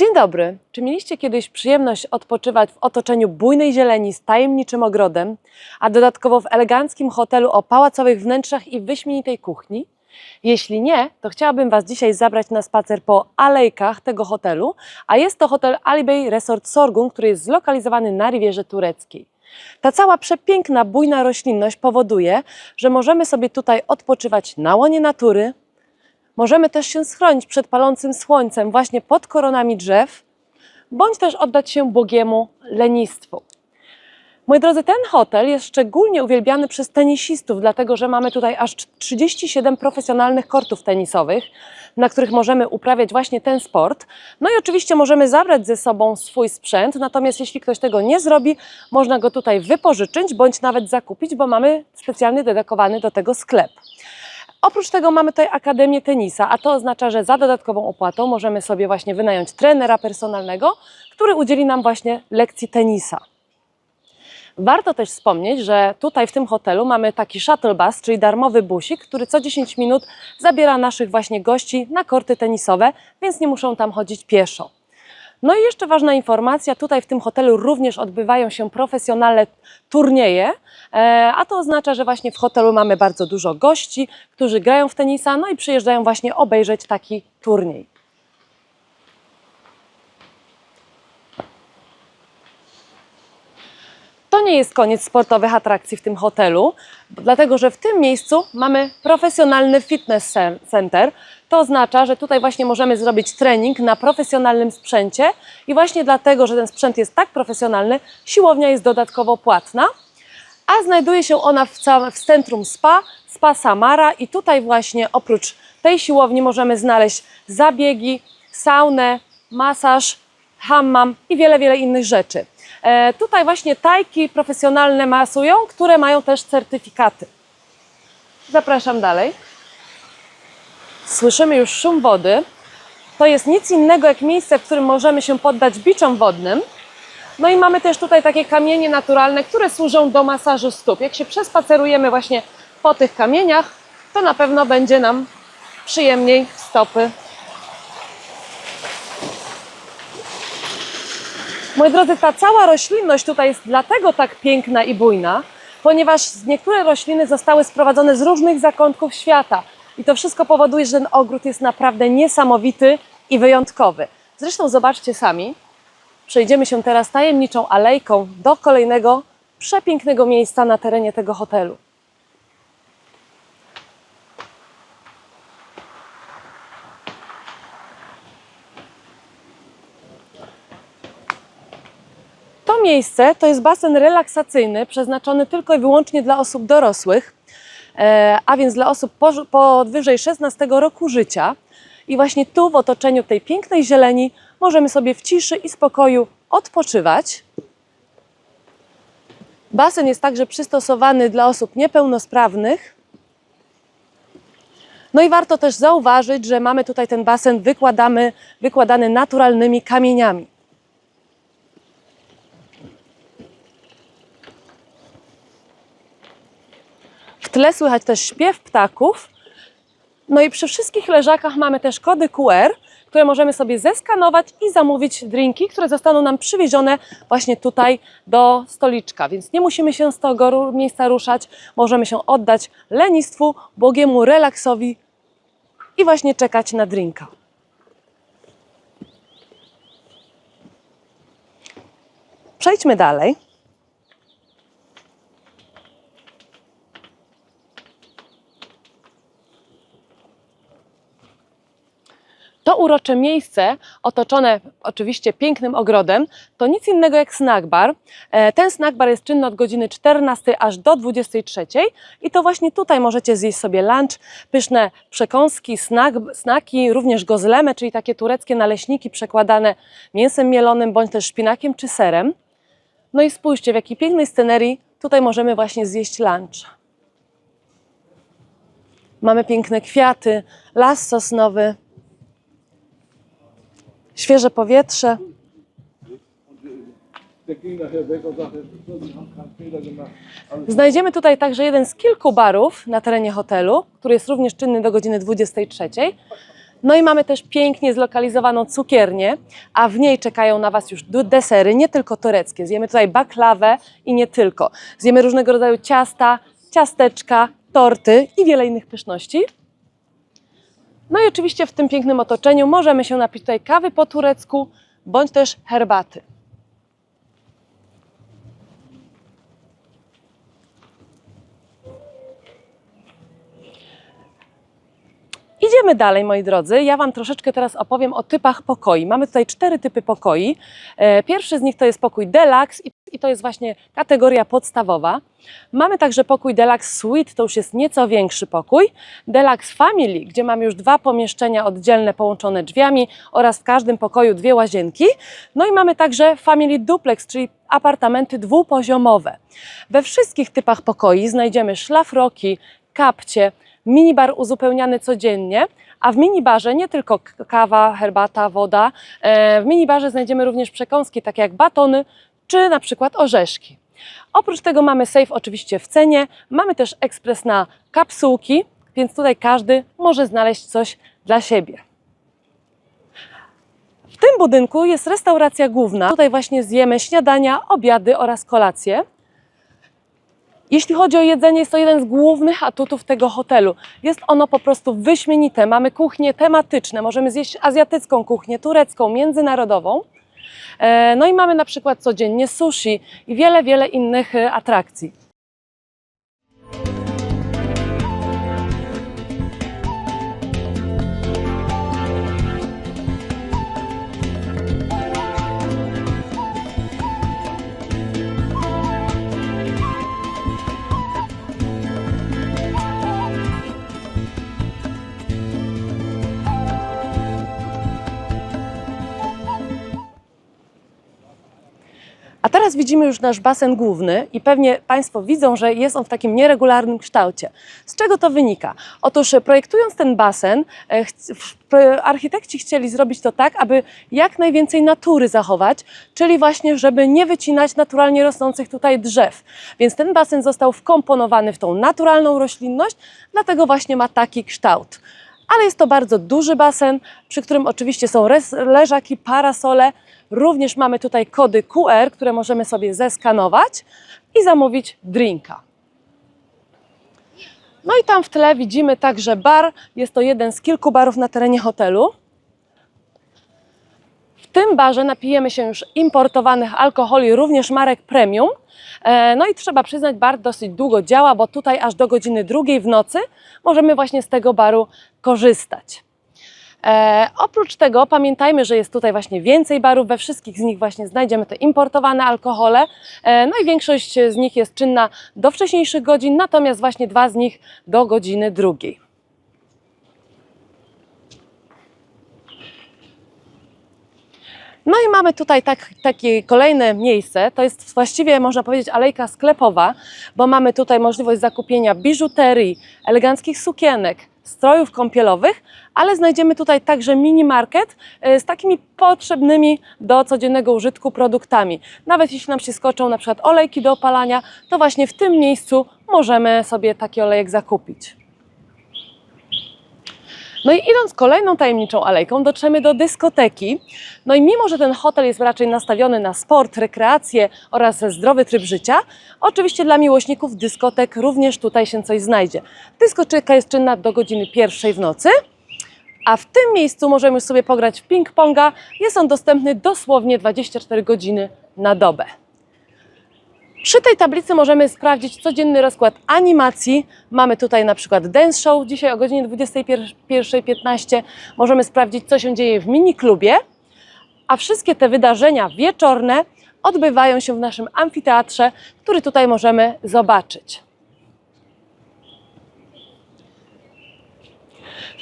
Dzień dobry. Czy mieliście kiedyś przyjemność odpoczywać w otoczeniu bujnej zieleni z tajemniczym ogrodem, a dodatkowo w eleganckim hotelu o pałacowych wnętrzach i wyśmienitej kuchni? Jeśli nie, to chciałabym Was dzisiaj zabrać na spacer po alejkach tego hotelu, a jest to hotel Alibey Resort Sorgun, który jest zlokalizowany na Rivierze Tureckiej. Ta cała przepiękna, bujna roślinność powoduje, że możemy sobie tutaj odpoczywać na łonie natury, Możemy też się schronić przed palącym słońcem właśnie pod koronami drzew, bądź też oddać się błogiemu lenistwu. Moi drodzy, ten hotel jest szczególnie uwielbiany przez tenisistów, dlatego że mamy tutaj aż 37 profesjonalnych kortów tenisowych, na których możemy uprawiać właśnie ten sport. No i oczywiście możemy zabrać ze sobą swój sprzęt, natomiast jeśli ktoś tego nie zrobi, można go tutaj wypożyczyć bądź nawet zakupić, bo mamy specjalny dedykowany do tego sklep. Oprócz tego mamy tutaj Akademię Tenisa, a to oznacza, że za dodatkową opłatą możemy sobie właśnie wynająć trenera personalnego, który udzieli nam właśnie lekcji tenisa. Warto też wspomnieć, że tutaj w tym hotelu mamy taki shuttle bus, czyli darmowy busik, który co 10 minut zabiera naszych właśnie gości na korty tenisowe, więc nie muszą tam chodzić pieszo. No i jeszcze ważna informacja, tutaj w tym hotelu również odbywają się profesjonalne turnieje, e, a to oznacza, że właśnie w hotelu mamy bardzo dużo gości, którzy grają w tenisa, no i przyjeżdżają właśnie obejrzeć taki turniej. To nie jest koniec sportowych atrakcji w tym hotelu, dlatego że w tym miejscu mamy profesjonalny fitness cen- center. To oznacza, że tutaj właśnie możemy zrobić trening na profesjonalnym sprzęcie i właśnie dlatego, że ten sprzęt jest tak profesjonalny, siłownia jest dodatkowo płatna, a znajduje się ona w, całym, w centrum spa, spa Samara i tutaj właśnie oprócz tej siłowni możemy znaleźć zabiegi, saunę, masaż, hammam i wiele, wiele innych rzeczy. E, tutaj właśnie tajki profesjonalne masują, które mają też certyfikaty. Zapraszam dalej. Słyszymy już szum wody. To jest nic innego jak miejsce, w którym możemy się poddać biczom wodnym. No i mamy też tutaj takie kamienie naturalne, które służą do masażu stóp. Jak się przespacerujemy właśnie po tych kamieniach, to na pewno będzie nam przyjemniej stopy. Moi drodzy, ta cała roślinność tutaj jest dlatego tak piękna i bujna, ponieważ niektóre rośliny zostały sprowadzone z różnych zakątków świata. I to wszystko powoduje, że ten ogród jest naprawdę niesamowity i wyjątkowy. Zresztą zobaczcie sami, przejdziemy się teraz tajemniczą alejką do kolejnego przepięknego miejsca na terenie tego hotelu. To miejsce to jest basen relaksacyjny przeznaczony tylko i wyłącznie dla osób dorosłych, e, a więc dla osób powyżej 16 roku życia. I właśnie tu, w otoczeniu tej pięknej zieleni, możemy sobie w ciszy i spokoju odpoczywać. Basen jest także przystosowany dla osób niepełnosprawnych. No i warto też zauważyć, że mamy tutaj ten basen wykładamy, wykładany naturalnymi kamieniami. Tle słychać też śpiew ptaków. No i przy wszystkich leżakach mamy też kody QR, które możemy sobie zeskanować i zamówić drinki, które zostaną nam przywiezione właśnie tutaj do stoliczka. Więc nie musimy się z tego miejsca ruszać, możemy się oddać lenistwu, błogiemu relaksowi i właśnie czekać na drinka. Przejdźmy dalej. To urocze miejsce, otoczone oczywiście pięknym ogrodem, to nic innego jak snack bar. E, Ten snack bar jest czynny od godziny 14 aż do 23 i to właśnie tutaj możecie zjeść sobie lunch, pyszne przekąski, snack, snaki, również gozleme, czyli takie tureckie naleśniki przekładane mięsem mielonym bądź też szpinakiem czy serem. No i spójrzcie, w jakiej pięknej scenerii tutaj możemy właśnie zjeść lunch. Mamy piękne kwiaty, las sosnowy, gemacht. Alles Znajdziemy tutaj także jeden z kilku barów na terenie hotelu, który jest również czynny do godziny 23. No i mamy też pięknie zlokalizowaną cukiernię, a w niej czekają na Was już desery, nie tylko tureckie. Zjemy tutaj baklawę i nie tylko. Zjemy różnego rodzaju ciasta, ciasteczka, torty i wiele innych pyszności. No i oczywiście w tym pięknym otoczeniu możemy się napić tutaj kawy po turecku, bądź też herbaty. Idziemy dalej, moi drodzy. Ja Wam troszeczkę teraz opowiem o typach pokoi. Mamy tutaj cztery typy pokoi. E, Pierwszy z nich to jest pokój Deluxe i- to jest właśnie kategoria podstawowa. Mamy także pokój Deluxe Suite, to już jest nieco większy pokój. Deluxe Family, gdzie mamy już dwa pomieszczenia oddzielne połączone drzwiami oraz w każdym pokoju dwie łazienki. No i mamy także Family Duplex, czyli apartamenty dwupoziomowe. We wszystkich typach pokoi znajdziemy szlafroki, kapcie, minibar uzupełniany codziennie, a w minibarze nie tylko kawa, herbata, woda. E, W minibarze znajdziemy również przekąski, takie jak batony czy na przykład orzeszki. Oprócz tego mamy safe oczywiście w cenie, mamy też ekspres na kapsułki, więc tutaj każdy może znaleźć coś dla siebie. W tym budynku jest restauracja główna. Tutaj właśnie zjemy śniadania, obiady oraz kolacje. Jeśli chodzi o jedzenie, jest to jeden z głównych atutów tego hotelu. Jest ono po prostu wyśmienite. Mamy kuchnie tematyczne, możemy zjeść azjatycką kuchnię, turecką, międzynarodową. E, No i mamy na przykład codziennie sushi i wiele, wiele innych e, atrakcji. Teraz widzimy już nasz basen główny i pewnie Państwo widzą, że jest on w takim nieregularnym kształcie. Z czego to wynika? Otóż e, projektując ten basen, e, architekci chcieli zrobić to tak, aby jak najwięcej natury zachować, czyli właśnie, żeby nie wycinać naturalnie rosnących tutaj drzew. Więc ten basen został wkomponowany w tą naturalną roślinność, dlatego właśnie ma taki kształt. Ale jest to bardzo duży basen, przy którym oczywiście są leżaki, parasole. Również mamy tutaj kody QR, które możemy sobie zeskanować i zamówić drinka. No i tam w tle widzimy także bar. Jest to jeden z kilku barów na terenie hotelu. Tym barze napijemy się już importowanych alkoholi, również marek premium. E, No i trzeba przyznać, bar dosyć długo działa, bo tutaj aż do godziny drugiej w nocy możemy właśnie z tego baru korzystać. E, oprócz tego pamiętajmy, że jest tutaj właśnie więcej barów, we wszystkich z nich właśnie znajdziemy te importowane alkohole, e, no i większość z nich jest czynna do wcześniejszych godzin, natomiast właśnie dwa z nich do godziny drugiej. No i mamy tutaj tak, takie kolejne miejsce, to jest właściwie można powiedzieć alejka sklepowa, bo mamy tutaj możliwość zakupienia biżuterii, eleganckich sukienek, strojów kąpielowych, ale znajdziemy tutaj także mini market e, z takimi potrzebnymi do codziennego użytku produktami. Nawet jeśli nam się skoczą na przykład olejki do opalania, to właśnie w tym miejscu możemy sobie taki olejek zakupić. No i idąc kolejną tajemniczą alejką, dotrzemy do dyskoteki. No i mimo, że ten hotel jest raczej nastawiony na sport, rekreację oraz zdrowy tryb życia, oczywiście dla miłośników dyskotek również tutaj się coś znajdzie. Dyskoteka jest czynna do godziny pierwszej w nocy, a w tym miejscu możemy już sobie pograć w ping-ponga. Jest on dostępny dosłownie 24 godziny na dobę. Przy tej tablicy możemy sprawdzić codzienny rozkład animacji. Mamy tutaj na przykład Dance Show dzisiaj o godzinie 21.15. Możemy sprawdzić, co się dzieje w miniklubie. A wszystkie te wydarzenia wieczorne odbywają się w naszym amfiteatrze, który tutaj możemy zobaczyć.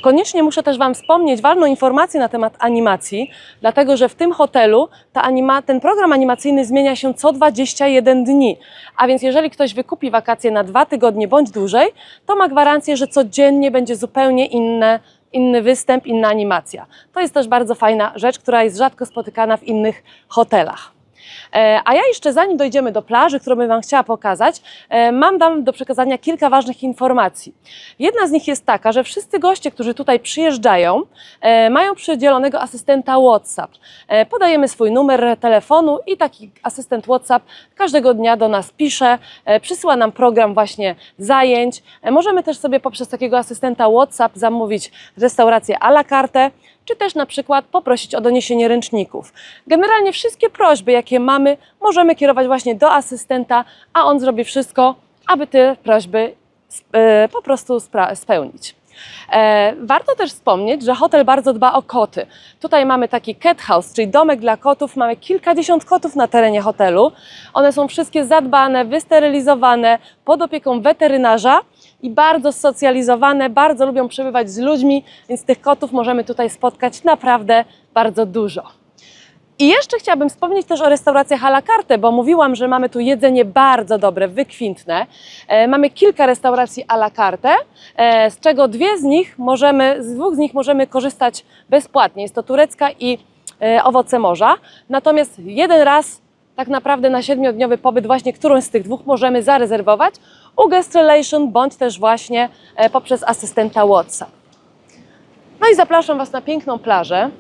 Koniecznie muszę też Wam wspomnieć ważną informację na temat animacji, dlatego że w tym hotelu anima- ten program animacyjny zmienia się co 21 dni. A więc jeżeli ktoś wykupi wakacje na dwa tygodnie bądź dłużej, to ma gwarancję, że codziennie będzie zupełnie inne, inny występ, inna animacja. To jest też bardzo fajna rzecz, która jest rzadko spotykana w innych hotelach. E, A ja jeszcze zanim dojdziemy do plaży, którą bym Wam chciała pokazać, e, mam Wam do przekazania kilka ważnych informacji. Jedna z nich jest taka, że wszyscy goście, którzy tutaj przyjeżdżają, e, mają przydzielonego asystenta WhatsApp. Podajemy swój numer telefonu i taki asystent WhatsApp każdego dnia do nas pisze, przysyła nam program właśnie zajęć. Możemy też sobie poprzez takiego asystenta WhatsApp zamówić restaurację à la carte, czy też na przykład poprosić o doniesienie ręczników. Generalnie wszystkie prośby, jakie mamy, możemy kierować właśnie do asystenta, a on zrobi wszystko, aby te prośby e, po prostu spełnić. E, warto też wspomnieć, że hotel bardzo dba o koty. Tutaj mamy taki cat house, czyli domek dla kotów. Mamy kilkadziesiąt kotów na terenie hotelu. One są wszystkie zadbane, wysterylizowane, pod opieką weterynarza i bardzo socjalizowane, bardzo lubią przebywać z ludźmi, więc tych kotów możemy tutaj spotkać naprawdę bardzo dużo. I jeszcze chciałabym wspomnieć też o restauracjach à la carte, bo mówiłam, że mamy tu jedzenie bardzo dobre, wykwintne. E, mamy kilka restauracji à la carte, e, z czego dwie z nich możemy, z dwóch z nich możemy korzystać bezpłatnie. Jest to turecka i e, owoce morza. Natomiast jeden raz tak naprawdę na siedmiodniowy pobyt właśnie którąś z tych dwóch możemy zarezerwować u Guest Relation bądź też właśnie e, poprzez asystenta WhatsApp. No i zapraszam Was na piękną plażę.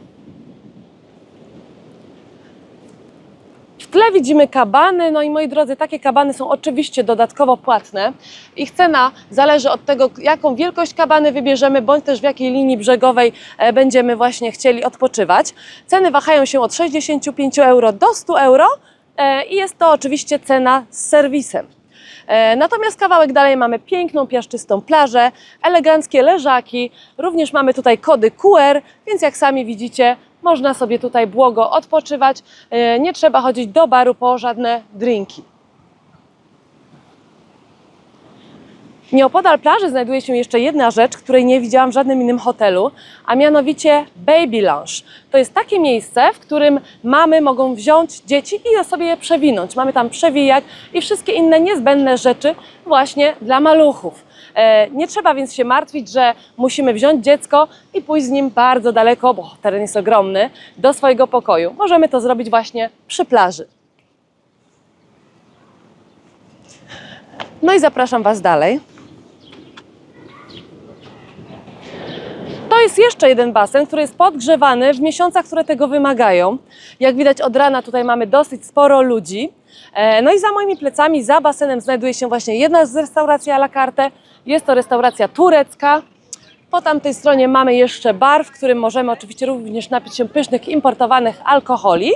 W tle widzimy kabany, no i moi drodzy, takie kabany są oczywiście dodatkowo płatne. Ich cena zależy od tego, jaką wielkość kabany wybierzemy, bądź też w jakiej linii brzegowej e, będziemy właśnie chcieli odpoczywać. Ceny wahają się od 65 euro do 100 euro e, i jest to oczywiście cena z serwisem. E, Natomiast kawałek dalej mamy piękną, piaszczystą plażę, eleganckie leżaki, również mamy tutaj kody QR, więc jak sami widzicie, można sobie tutaj błogo odpoczywać, e, nie trzeba chodzić do baru po żadne drinki. Nieopodal plaży znajduje się jeszcze jedna rzecz, której nie widziałam w żadnym innym hotelu, a mianowicie Baby Lounge. To jest takie miejsce, w którym mamy mogą wziąć dzieci i sobie je przewinąć. Mamy tam przewijak i wszystkie inne niezbędne rzeczy właśnie dla maluchów. E, Nie trzeba więc się martwić, że musimy wziąć dziecko i pójść z nim bardzo daleko, bo teren jest ogromny, do swojego pokoju. Możemy to zrobić właśnie przy plaży. No i zapraszam Was dalej. Jest jeszcze jeden basen, który jest podgrzewany w miesiącach, które tego wymagają. Jak widać od rana tutaj mamy dosyć sporo ludzi. E, No i za moimi plecami, za basenem znajduje się właśnie jedna z restauracji à la carte. Jest to restauracja turecka. Po tamtej stronie mamy jeszcze bar, w którym możemy oczywiście również napić się pysznych importowanych alkoholi.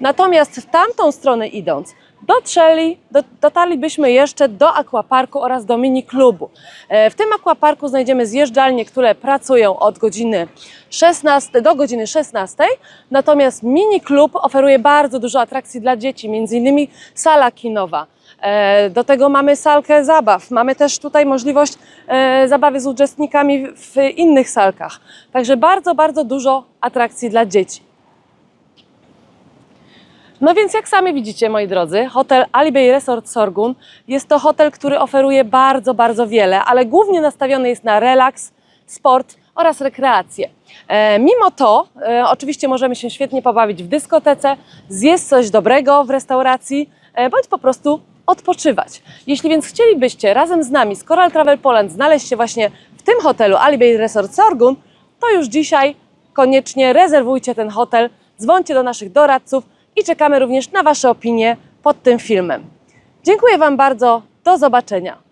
Natomiast w tamtą stronę idąc, dotrzeli, do, dotarlibyśmy jeszcze do aquaparku oraz do mini klubu. E, W tym aquaparku znajdziemy zjeżdżalnie, które pracują od godziny 16 do godziny 16. Natomiast mini klub oferuje bardzo dużo atrakcji dla dzieci, innymi sala kinowa. E, Do tego mamy salkę zabaw. Mamy też tutaj możliwość e, zabawy z uczestnikami w innych salkach. Także bardzo, bardzo dużo atrakcji dla dzieci. No więc jak sami widzicie, moi drodzy, hotel Alibay Resort Sorgun jest to hotel, który oferuje bardzo, bardzo wiele, ale głównie nastawiony jest na relaks, sport oraz rekreację. E, mimo to, e, oczywiście możemy się świetnie pobawić w dyskotece, zjeść coś dobrego w restauracji, e, bądź po prostu odpoczywać. Jeśli więc chcielibyście razem z nami, z Coral Travel Poland, znaleźć się właśnie w tym hotelu Alibay Resort Sorgun, to już dzisiaj koniecznie rezerwujcie ten hotel, dzwońcie do naszych doradców i czekamy również na Wasze opinie pod tym filmem. Dziękuję Wam bardzo, do zobaczenia.